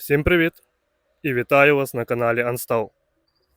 Всім привіт! І вітаю вас на каналі Анстав.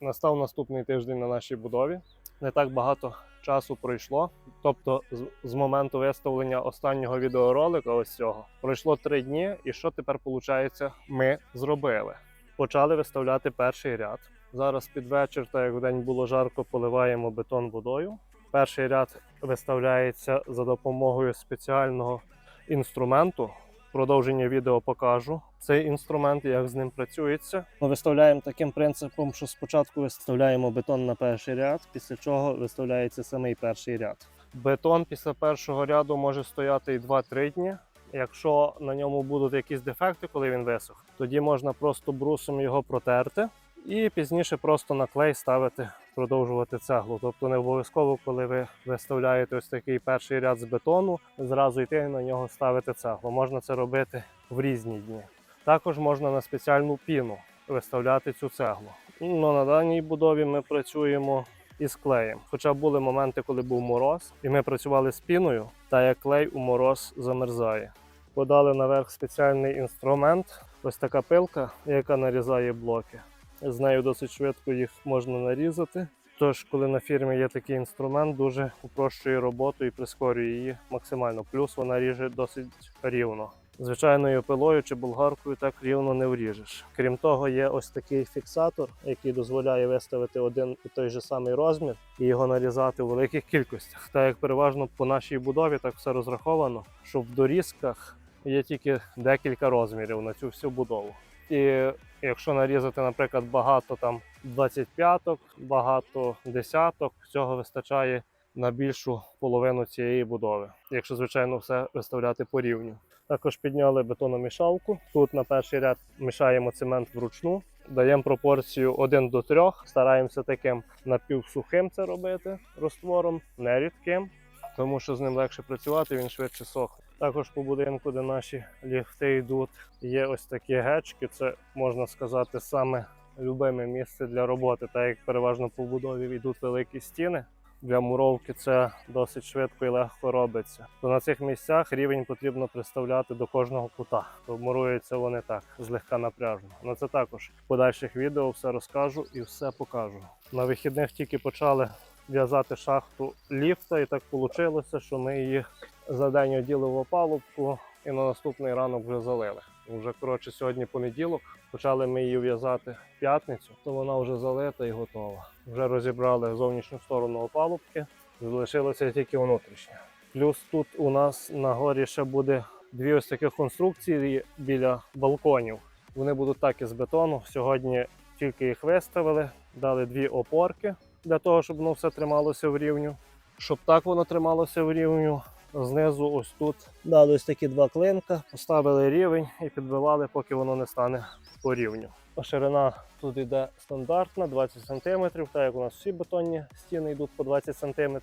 Настав наступний тиждень на нашій будові. Не так багато часу пройшло. Тобто, з, моменту виставлення останнього відеоролика, ось цього, пройшло три дні. І що тепер виходить, ми зробили? Почали виставляти перший ряд. Зараз під вечір, так як в день було жарко, поливаємо бетон водою. Перший ряд виставляється за допомогою спеціального інструменту. Продовження відео покажу цей інструмент, як з ним працюється. Ми виставляємо таким принципом, що спочатку виставляємо бетон на перший ряд, після чого виставляється самий перший ряд. Бетон після першого ряду може стояти і 2-3 дні. Якщо на ньому будуть якісь дефекти, коли він висох, тоді можна просто брусом його протерти і пізніше просто на клей ставити, продовжувати цеглу. Тобто не обов'язково, коли ви виставляєте ось такий перший ряд з бетону, зразу йти на нього ставити цеглу. Можна це робити в різні дні. Також можна на спеціальну піну виставляти цю цеглу. Ну, на даній будові ми працюємо із клеєм. Хоча були моменти, коли був мороз, і ми працювали з піною, та як клей у мороз замерзає. Подали наверх спеціальний інструмент, ось така пилка, яка нарізає блоки. З нею досить швидко їх можна нарізати. Тож, коли на фірмі є такий інструмент, дуже упрощує роботу і прискорює її максимально. Плюс вона ріже досить рівно. Звичайною пилою чи болгаркою так рівно не вріжеш. Крім того, є ось такий фіксатор, який дозволяє виставити один і той же самий розмір і його нарізати у великих кількостях. Так як переважно по нашій будові так все розраховано, що в дорізках є тільки декілька розмірів на цю всю будову. І якщо нарізати, наприклад, багато там 25-ок, багато десяток, цього вистачає на більшу половину цієї будови, якщо звичайно все виставляти по рівню. Також підняли бетономішалку. Тут на перший ряд мішаємо цемент вручну, даємо пропорцію 1 до 3. Стараємося таким напівсухим це робити розтвором, не рідким, тому що з ним легше працювати, він швидше сохне. Також по будинку, де наші ліфти йдуть, є ось такі гечки. Це можна сказати саме любиме місце для роботи, так як переважно по будові йдуть великі стіни. Для муровки це досить швидко і легко робиться. То на цих місцях рівень потрібно приставляти до кожного кута. То муруються вони так, злегка напряжно. На це також в подальших відео все розкажу і все покажу. На вихідних тільки почали в'язати шахту ліфта, і так вийшло, що ми її за день оділи в опалубку і на наступний ранок вже залили. Вже коротше сьогодні понеділок. Почали ми її в'язати в п'ятницю, то вона вже залита і готова. Вже розібрали зовнішню сторону опалубки, залишилося тільки внутрішнє. Плюс тут у нас на горі ще буде дві ось таких конструкції біля балконів. Вони будуть так із бетону. Сьогодні тільки їх виставили, дали дві опорки для того, щоб воно все трималося в рівню. Щоб так воно трималося в рівню, знизу ось тут дали ось такі два клинка, поставили рівень і підбивали, поки воно не стане по рівню. Ширина тут йде стандартна 20 см, так як у нас всі бетонні стіни йдуть по 20 см.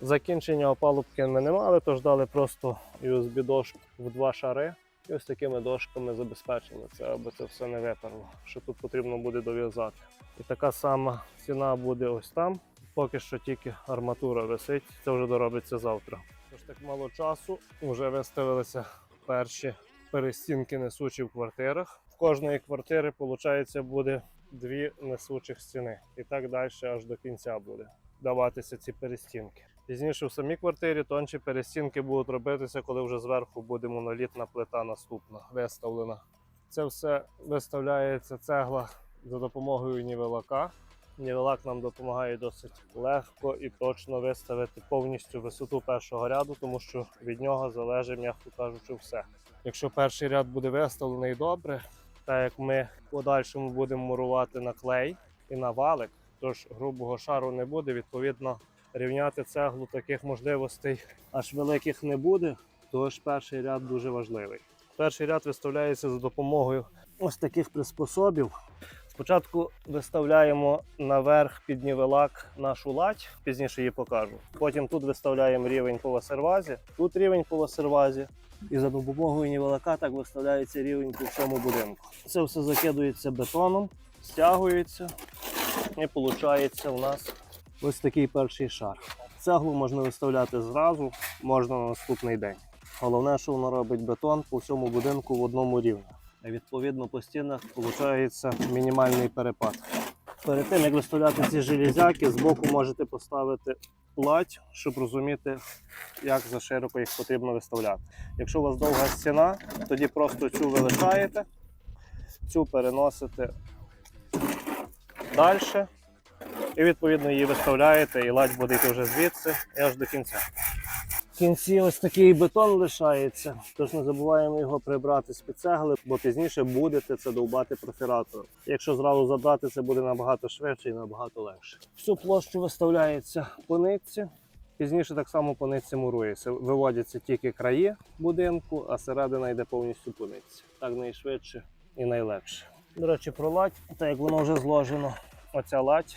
Закінчення опалубки ми не мали, тож дали просто USB дошку в два шари. І ось такими дошками забезпечили це, аби це все не виперло. Що тут потрібно буде дов'язати. І така сама ціна буде ось там. Поки що тільки арматура висить, це вже доробиться завтра. Так мало часу, вже виставилися перші перестінки несучі в квартирах. В кожної квартири, виходить, буде дві несучих стіни. І так далі аж до кінця буде даватися ці перестінки. Пізніше в самій квартирі тонші перестінки будуть робитися, коли вже зверху буде монолітна плита наступна виставлена. Це все виставляється цегла за допомогою нівелака. Нівелак нам допомагає досить легко і точно виставити повністю висоту першого ряду, тому що від нього залежить, м'яко кажучи, все. Якщо перший ряд буде виставлений добре, так як ми в подальшому будемо мурувати на клей і на валик, тож грубого шару не буде, відповідно, рівняти цеглу таких можливостей аж великих не буде. Тож перший ряд дуже важливий. Перший ряд виставляється за допомогою ось таких приспособів. Спочатку виставляємо наверх під нівелак нашу лать, пізніше її покажу. Потім тут виставляємо рівень по васервазі, тут рівень по васервазі. І за допомогою нівелака так виставляється рівень по всьому будинку. Це все закидується бетоном, стягується і виходить у нас ось такий перший шар. Цеглу можна виставляти зразу, можна на наступний день. Головне, що воно робить бетон по всьому будинку в одному рівні. Відповідно по стінах виходить мінімальний перепад. Перед тим як виставляти ці железяки, збоку можете поставити лать, щоб розуміти, як за широко їх потрібно виставляти. Якщо у вас довга стіна, тоді просто цю ви лишаєте, цю переносите далі. І відповідно її виставляєте, і лать буде йти вже звідси і аж до кінця. Кінці ось такий бетон лишається, тож не забуваємо його прибрати з-під цегли, бо пізніше будете це довбати профіратором. Якщо зразу забрати, це буде набагато швидше і набагато легше. Всю площу виставляється по нитці. Пізніше так само по нитці мурується. Виводяться тільки краї будинку, а середина йде повністю по нитці. Так найшвидше і найлегше. До речі, про лать, так як воно вже зложено, оця лать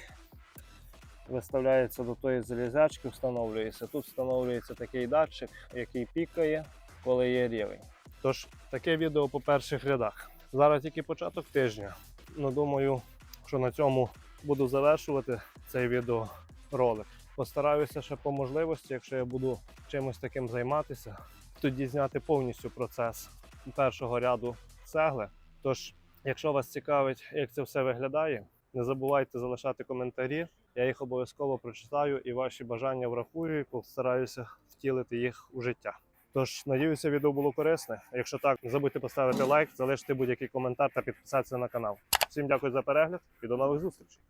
виставляється до тої залізячки, встановлюється. Тут встановлюється такий датчик, який пікає, коли є рівень. Тож таке відео по перших рядах. Зараз тільки початок тижня. Ну думаю, що на цьому буду завершувати цей відеоролик. Постараюся ще по можливості, якщо я буду чимось таким займатися, тоді зняти повністю процес першого ряду цегли. Тож, якщо вас цікавить, як це все виглядає, не забувайте залишати коментарі. Я їх обов'язково прочитаю і ваші бажання врахую і постараюся втілити їх у життя. Тож, надіюся, відео було корисне. Якщо так, не забудьте поставити лайк, залишити будь-який коментар та підписатися на канал. Всім дякую за перегляд і до нових зустрічей.